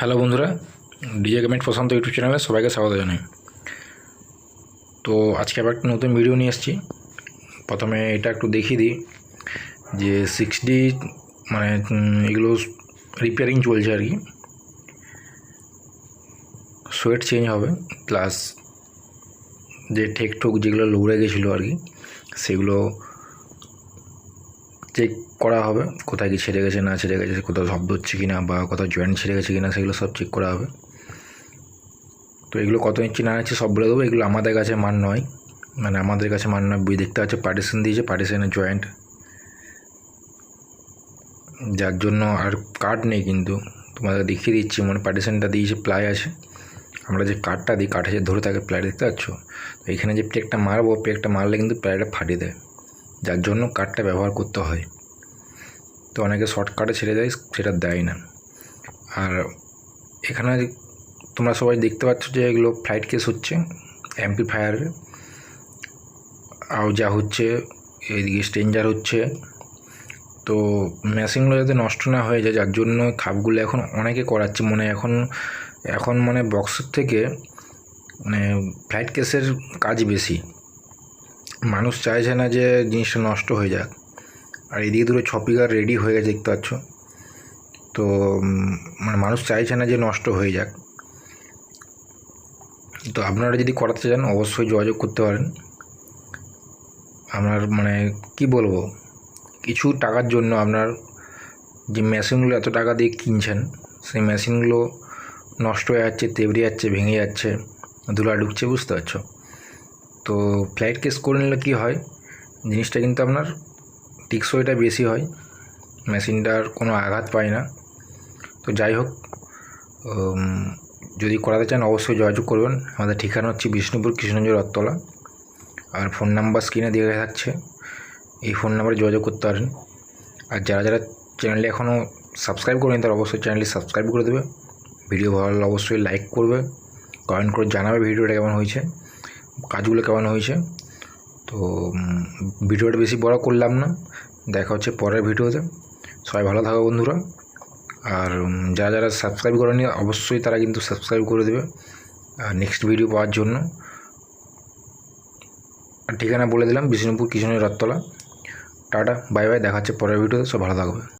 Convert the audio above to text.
Hello বন্ধুরা, DJ গেমেন্ট প্রশান্ত YouTube চ্যানেলে সবাইকে স্বাগত জানাই। তো আজকে আবার একটা নতুন ভিডিও নিয়ে এসেছি। প্রথমে এটা একটু দেখিয়ে দিই যে সিক্স ডি মানে এগুলো রিপেয়ারিং চলছে আর কি। সোয়েট চেঞ্জ হবে প্লাস যে ঠেক ঠোক যেগুলো লৌড়ে গেছিল আর কি, সেগুলো চেক করা হবে, কোথায় কি ছেড়ে গেছে, না ছেড়ে গেছে, কোথাও শব্দ হচ্ছে কি না বা কোথাও জয়েন্ট ছেড়ে গেছে কি না সেগুলো সব চেক করা হবে। তো এগুলো কত ইঞ্চি না ইঞ্চি সব বলে দেবো। এগুলো আমাদের কাছে মান নয়। মানে আমাদের কাছে মান নয়। বই দেখতে পাচ্ছে পার্টিশন দিয়েছে পার্টিশনের জয়েন্ট যার জন্য আর কাঠ নেই কিন্তু। তোমাদের দেখিয়ে দিচ্ছি মানে পার্টিশনটা দিয়েছে প্লাই আছে। আমরা যে কাঠটা দিই কাঠে যে ধরে থাকে প্লাই দেখতে পাচ্ছ? তো এখানে যে পেকটা মারবো পেকটা মারলে কিন্তু প্লাইটা ফাটিয়ে দেয়। যার জন্য কাঠটা ব্যবহার করতে হয়। তো অনেকে শর্টকাটে ছেড়ে দেয়, সেটা দেয় না। আর এখানে তোমরা সবাই দেখতে পাচ্ছ যে এগুলো ফ্লাইট কেস হচ্ছে অ্যাম্পিফায়ারের যা হচ্ছে এইদিকে স্ট্রেঞ্জার হচ্ছে। তো মেশিনগুলো যাতে নষ্ট না হয়ে যায়, যার জন্য খাপগুলো এখন অনেকে করাচ্ছে। মানে এখন এখন মানে বক্সের থেকে মানে ফ্লাইট কেসের কাজ বেশি। মানুষ চাইছে না যে জিনিসটা নষ্ট হয়ে যাক। আর এদিকে দুটো ছপিকার রেডি হয়ে গেছে, দেখতে পাচ্ছ? তো মানে মানুষ চাইছে না যে নষ্ট হয়ে যাক। তো আপনারা যদি করাতে চান, অবশ্যই যোগাযোগ করতে পারেন। আপনার মানে কি বলব? কিছু টাকার জন্য আপনার যে মেশিনগুলো এত টাকা দিয়ে কিনছেন, সেই মেশিনগুলো নষ্ট হয়ে যাচ্ছে, তেবড়ে যাচ্ছে, ভেঙে যাচ্ছে, ধুলা ঢুকছে, বুঝতে পারছ? তো ফ্লাইট কেস করে নিলে কী হয়? জিনিসটা কিন্তু আপনার টিকসইটা বেশি হয়। মেশিনটার কোনো আঘাত পায় না। তো যাই হোক যদি করাতে চান অবশ্যই যোগাযোগ করবেন। আমাদের ঠিকানা হচ্ছে বিষ্ণুপুর কৃষ্ণগঞ্জ রথতলা। আর ফোন নাম্বার স্ক্রিনে দিয়ে থাকছে। এই ফোন নাম্বারে যোগাযোগ করতে পারেন। আর যারা যারা চ্যানেলে এখনও সাবস্ক্রাইব করেনি, তারা অবশ্যই চ্যানেলটি সাবস্ক্রাইব করে দেবে। ভিডিও ভালো অবশ্যই লাইক করবে। কমেন্ট করে জানাবে ভিডিওটা কেমন হয়েছে। কাজগুলো কেমন হয়েছে? তো ভিডিওটা বেশি বড় করলাম না। দেখা হচ্ছে পরের ভিডিওতে। সবাই ভালো থাকো বন্ধুরা। আর যারা যারা সাবস্ক্রাইব করেনি, অবশ্যই তারা কিন্তু সাবস্ক্রাইব করে দেবে আর নেক্সট ভিডিও পাওয়ার জন্য। ঠিকানা বলে দিলাম, Bishnupur Krishna Rathtala. Tata bye bye দেখা হচ্ছে পরের ভিডিওতে। সব ভালো থাকবে